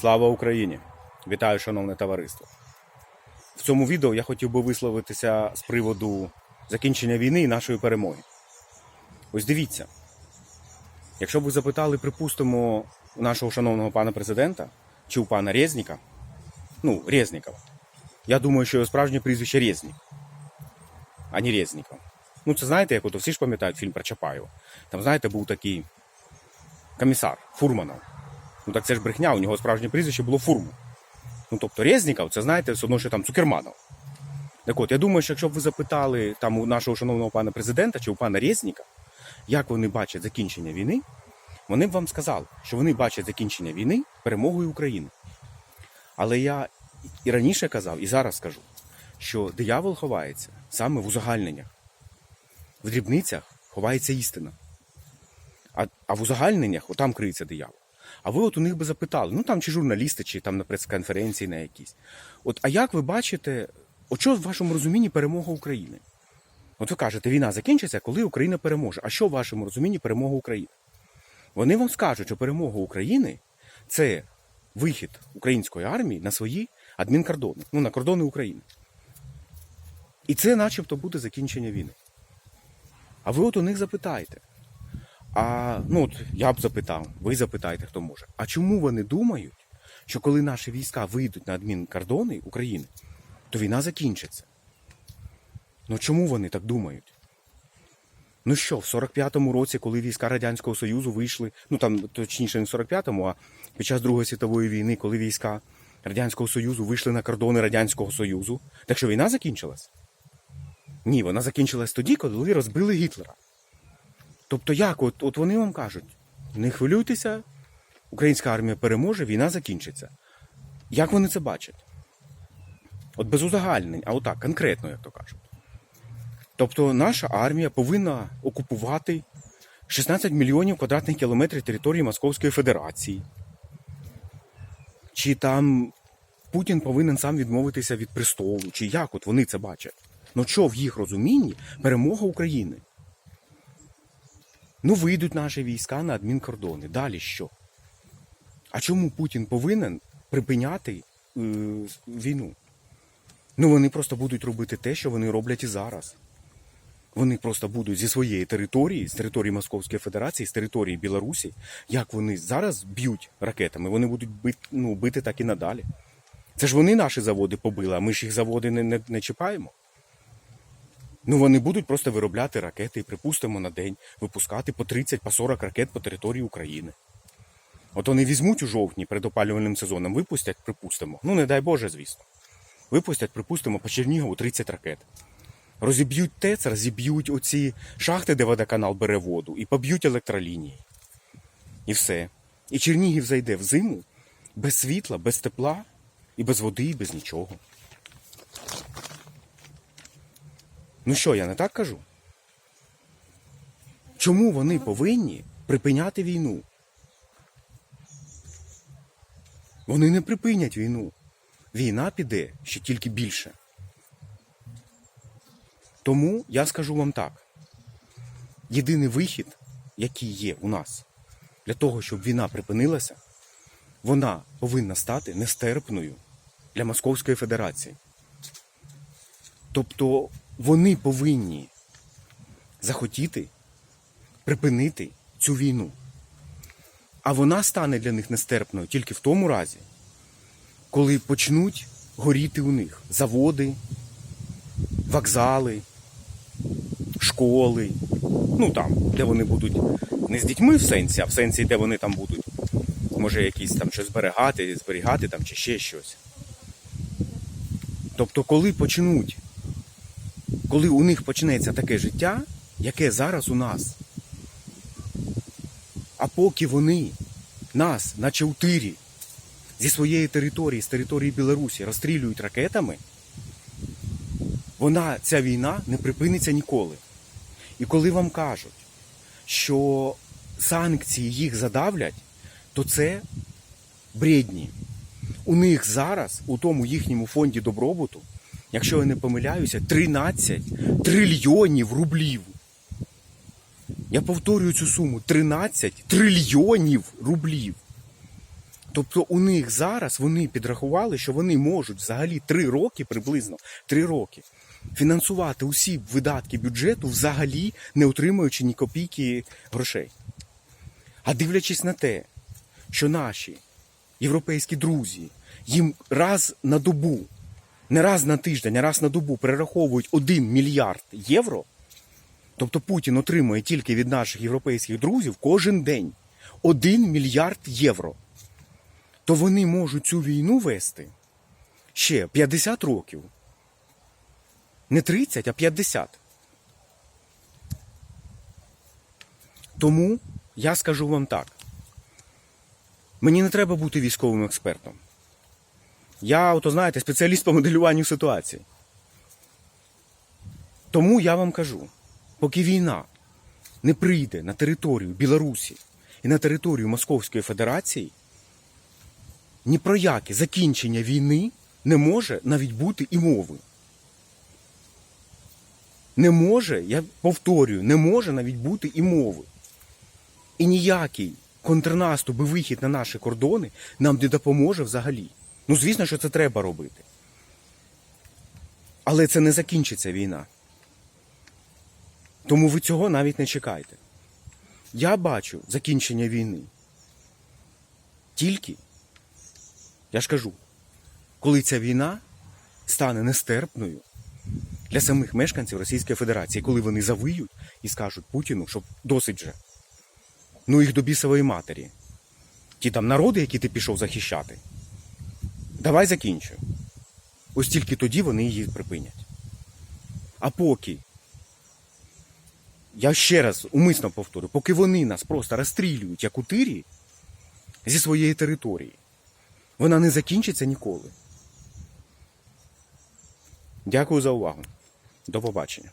Слава Україні! Вітаю, шановне товариство. В цьому відео я хотів би висловитися з приводу закінчення війни і нашої перемоги. Ось дивіться, якщо б ви запитали, припустимо, у нашого шановного пана президента чи у пана Резніка, ну, Резнікова, я думаю, що його справжнє прізвище Резнік, а не Резніков. Ну, це знаєте, як от всі ж пам'ятають фільм про Чапаєва. Там, знаєте, був такий комісар Фурманов. Ну так це ж брехня, у нього справжнє прізвище було Фурман. Ну тобто Резніков, це знаєте, все одно, що там Цукерманов. Так от, я думаю, що якщо б ви запитали там у нашого шановного пана президента чи у пана Резніка, як вони бачать закінчення війни, вони б вам сказали, що вони бачать закінчення війни перемогою України. Але я і раніше казав, і зараз скажу, що диявол ховається саме в узагальненнях. В дрібницях ховається істина. А, а в узагальненнях отам криється диявол. А ви от у них би запитали, ну там чи журналісти, чи там на прес-конференції на якісь. От, а як ви бачите, от що в вашому розумінні перемога України? От ви кажете, війна закінчиться, коли Україна переможе. А що в вашому розумінні перемога України? Вони вам скажуть, що перемога України це вихід української армії на свої адмінкордони, ну на кордони України. І це начебто буде закінчення війни. А ви от у них запитаєте. А ну от я б запитав, ви запитаєте, хто може. А чому вони думають, що коли наші війська вийдуть на адмінкордони України, то війна закінчиться? Ну чому вони так думають? Ну що, в 45-му році, коли війська Радянського Союзу вийшли, ну там точніше не в 45-му, а під час Другої світової війни, коли війська Радянського Союзу вийшли на кордони Радянського Союзу, так що війна закінчилась? Ні, вона закінчилась тоді, коли розбили Гітлера. Тобто як? От, от вони вам кажуть, не хвилюйтеся, українська армія переможе, війна закінчиться. Як вони це бачать? От без узагальнень, а отак, конкретно, як то кажуть. Тобто наша армія повинна окупувати 16 мільйонів квадратних кілометрів території Московської Федерації. Чи там Путін повинен сам відмовитися від престолу, чи як от вони це бачать? Ну що в їх розумінні перемога України? Ну, вийдуть наші війська на адмінкордони. Далі що? А чому Путін повинен припиняти е, війну? Ну, вони просто будуть робити те, що вони роблять і зараз. Вони просто будуть зі своєї території, з території Московської Федерації, з території Білорусі, як вони зараз б'ють ракетами, вони будуть бити, ну, бити так і надалі. Це ж вони наші заводи побили, а ми ж їх заводи не, не, не чіпаємо. Ну вони будуть просто виробляти ракети і, припустимо, на день випускати по 30 по 40 ракет по території України. От вони візьмуть у жовтні перед опалювальним сезоном, випустять, припустимо. Ну, не дай Боже, звісно. Випустять, припустимо, по Чернігову 30 ракет. Розіб'ють ТЕЦ, розіб'ють оці шахти, де водоканал бере воду, і поб'ють електролінії. І все. І Чернігів зайде в зиму без світла, без тепла, і без води, і без нічого. Ну що, я не так кажу? Чому вони повинні припиняти війну? Вони не припинять війну. Війна піде ще тільки більше. Тому я скажу вам так: єдиний вихід, який є у нас для того, щоб війна припинилася, вона повинна стати нестерпною для Московської Федерації. Тобто вони повинні захотіти припинити цю війну. А вона стане для них нестерпною тільки в тому разі, коли почнуть горіти у них заводи, вокзали, школи. Ну там, де вони будуть не з дітьми в сенсі, а в сенсі, де вони там будуть. Може, якісь там щось зберігати, зберігати там чи ще щось. Тобто, коли почнуть коли у них почнеться таке життя, яке зараз у нас. А поки вони нас, наче у тирі, зі своєї території, з території Білорусі, розстрілюють ракетами, вона, ця війна не припиниться ніколи. І коли вам кажуть, що санкції їх задавлять, то це бредні. У них зараз, у тому їхньому фонді добробуту, якщо я не помиляюся, 13 трильйонів рублів. Я повторюю цю суму: 13 трильйонів рублів. Тобто у них зараз вони підрахували, що вони можуть взагалі три роки, приблизно три роки, фінансувати усі видатки бюджету, взагалі не отримуючи ні копійки грошей. А дивлячись на те, що наші європейські друзі їм раз на добу, не раз на тиждень, а раз на добу перераховують 1 мільярд євро. Тобто Путін отримує тільки від наших європейських друзів кожен день 1 мільярд євро. То вони можуть цю війну вести ще 50 років. Не 30, а 50. Тому я скажу вам так. Мені не треба бути військовим експертом. Я, ото знаєте, спеціаліст по моделюванню ситуації. Тому я вам кажу, поки війна не прийде на територію Білорусі і на територію Московської Федерації, ні про яке закінчення війни не може навіть бути і мови. Не може, я повторюю, не може навіть бути і мови. І ніякий контрнаступ і вихід на наші кордони нам не допоможе взагалі. Ну, звісно, що це треба робити. Але це не закінчиться війна. Тому ви цього навіть не чекайте. Я бачу закінчення війни. Тільки, я ж кажу, коли ця війна стане нестерпною для самих мешканців Російської Федерації, коли вони завиють і скажуть Путіну, що досить же. Ну їх до бісової матері. Ті там народи, які ти пішов захищати. Давай закінчу. Ось тільки тоді вони її припинять. А поки, я ще раз умисно повторю, поки вони нас просто розстрілюють як у тирі зі своєї території, вона не закінчиться ніколи. Дякую за увагу. До побачення.